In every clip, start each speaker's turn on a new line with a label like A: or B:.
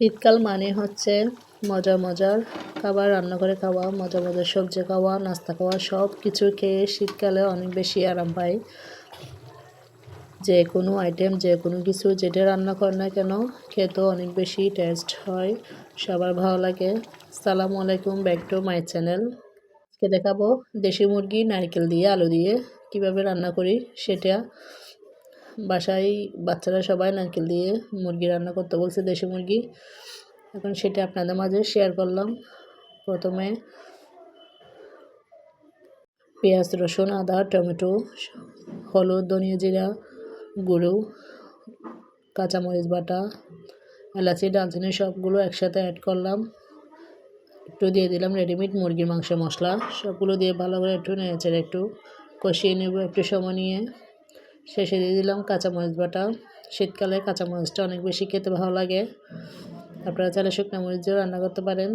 A: শীতকাল মানে হচ্ছে মজা মজার খাবার রান্না করে খাওয়া, মজা মজার সবজি খাওয়া, নাস্তা খাওয়া, সব কিছু খেয়ে শীতকালে অনেক বেশি আরাম পাই। যে কোনো আইটেম যে কোনো কিছু যেটা রান্না কর না কেন খেতেও অনেক বেশি টেস্ট হয়, সবার ভালো লাগে। সালামু আলাইকুম ব্যাক টু মাই চ্যানেল আজকে দেখাবো দেশি মুরগি, নারকেল দিয়ে, আলু দিয়ে কীভাবে রান্না করি সেটা। বাসায় বাচ্চারা সবাই নারকেল দিয়ে মুরগি রান্না করতে, বলছে দেশি মুরগি। এখন সেটা আপনাদের মাঝে শেয়ার করলাম। প্রথমে পেঁয়াজ, রসুন, আদা, টমেটো, হলুদ, ধনিয়া জিরা, গুঁড়ো, কাঁচামরিচ বাটা, এলাচি ডালচিনি সবগুলো একসাথে অ্যাড করলাম। একটু দিয়ে দিলাম রেডিমেড মুরগির মাংস মশলা। সবগুলো দিয়ে ভালো করে একটু নেড়েচেড়ে একটু কষিয়ে নেব একটু সময় নিয়ে। শেষে দিয়ে দিলাম কাঁচামরিচ বাটা। শীতকালে কাঁচামরিচটা অনেক বেশি খেতে ভালো লাগে। আপনারা চাইলে শুকনো মরিচ দিয়েও রান্না করতে পারেন।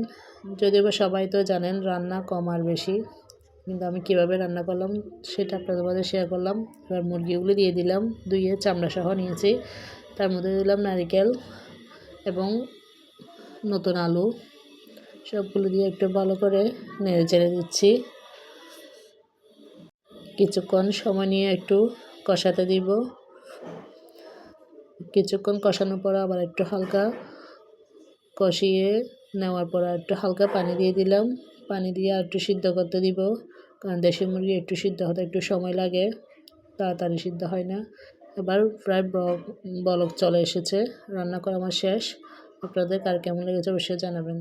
A: যদিও বা সবাই তো জানেন রান্না কম আর বেশি। কিন্তু আমি কীভাবে রান্না করলাম সেটা আপনাদের মধ্যে শেয়ার করলাম। এবার মুরগিগুলো দিয়ে দিলাম দুইয়ে চামড়া সহ নিয়েছি। তার মধ্যে দিলাম নারিকেল এবং নতুন আলু। সবগুলো দিয়ে একটু ভালো করে নেড়ে চেড়ে দিচ্ছি। কিছুক্ষণ সময় নিয়ে একটু কষাতে দিব। কিছুক্ষণ কষানোর পর আবার একটু হালকা কষিয়ে নেওয়ার পর একটু হালকা পানি দিয়ে দিলাম। পানি দিয়ে আর একটু সিদ্ধ করতে দিব। কারণ দেশি মুরগি একটু সিদ্ধ হতে একটু সময় লাগে, তাড়াতাড়ি সিদ্ধ হয় না। এবার প্রায় বলক চলে এসেছে। রান্না করা আমার শেষ। আপনাদের কার কেমন লেগেছে অবশ্যই জানাবেন।